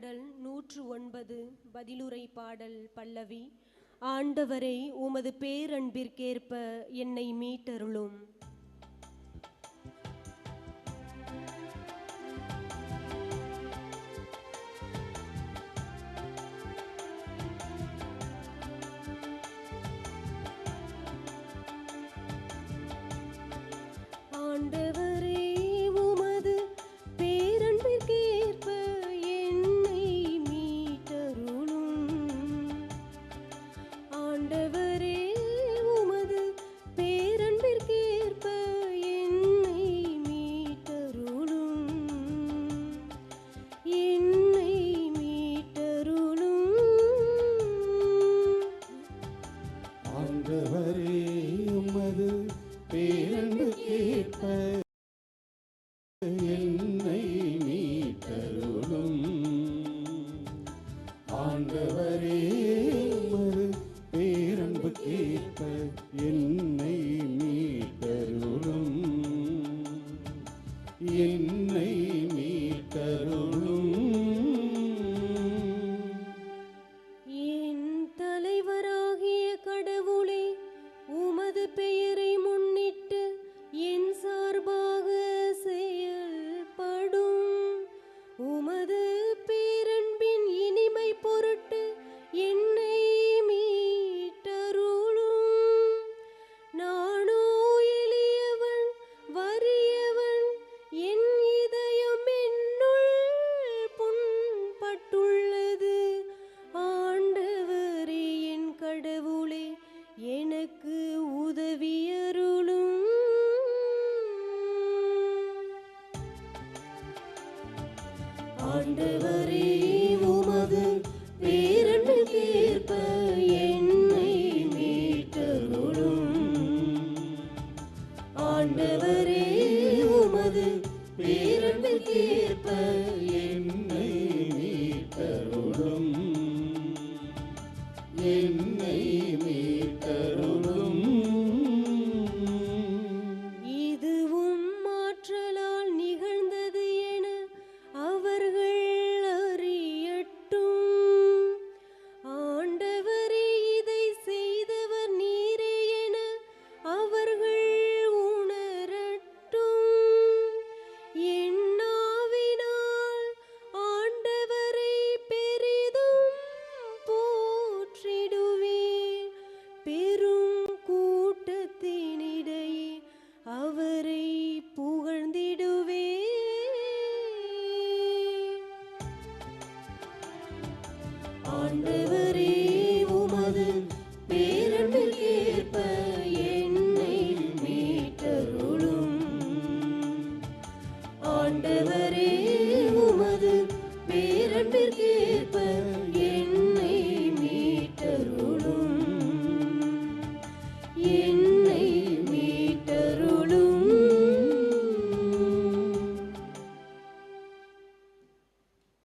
பாடல் நூற்று ஒன்பது பதிலுரை பாடல் பல்லவி. ஆண்டவரை உமது பேரன்பிற்கேற்ப என்னை மீட்டருளும். பேரன்பு கேட்ப என்னை நீ தருளும் ஆண்டவரே மறு பேரன்பு கேட்ப என்னை நீ தருளும் என்னை நீ தருளும் ஆண்டவரே உமது பேரன்புக்கேற்ப என்னை மீட்டருளும் ஆண்டவரே உமது பேரன்புக்கேற்ப என்னை மீட்டருளும் என்னை மீட்டருளும் ஆண்டவரே உமது பேரன்பிற்கேற்ப என்னை மீட்டருளும். ஆண்டவர்